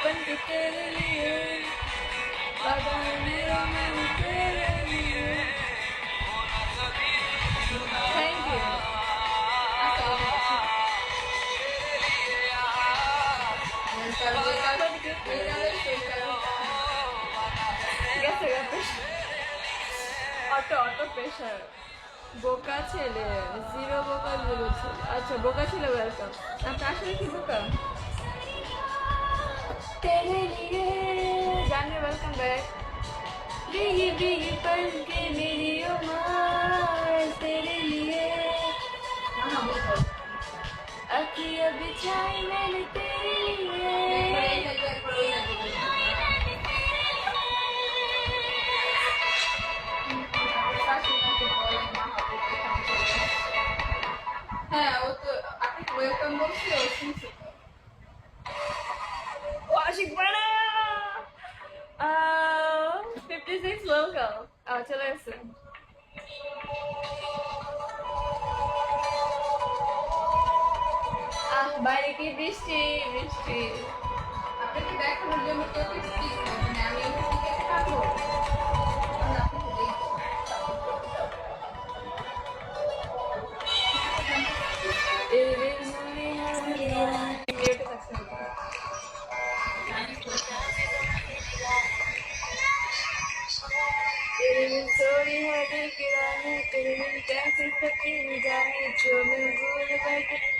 बन के तेरे लिए पागल मेरा मैं तेरे लिए थैंक यू গেছে গেছে অটো অটো প্রেশার বোকা ছেলে জিরো বোকা জিরো ছেলে আচ্ছা বোকা ছেলে ওয়েলকাম আপনি আসলে কি বোকা तेरे लिए जाने वेलकम बैक भीगी भीगी पल के मेरी उम्र तेरे लिए अखियाँ बिछाई मैंने तेरे लिए হ্যাঁ ও তো আপনি ওয়েলকাম বলছি ও শুনছে Bana! Uh, 56 welcome. Oh, চলে আহ বাইরে কি বৃষ্টি বৃষ্টি আপনাকে দেখানোর জন্য কেউ सोई है दिल की रानी तेरे बिन कैसे सकी जाने जो मैं भूल बैठे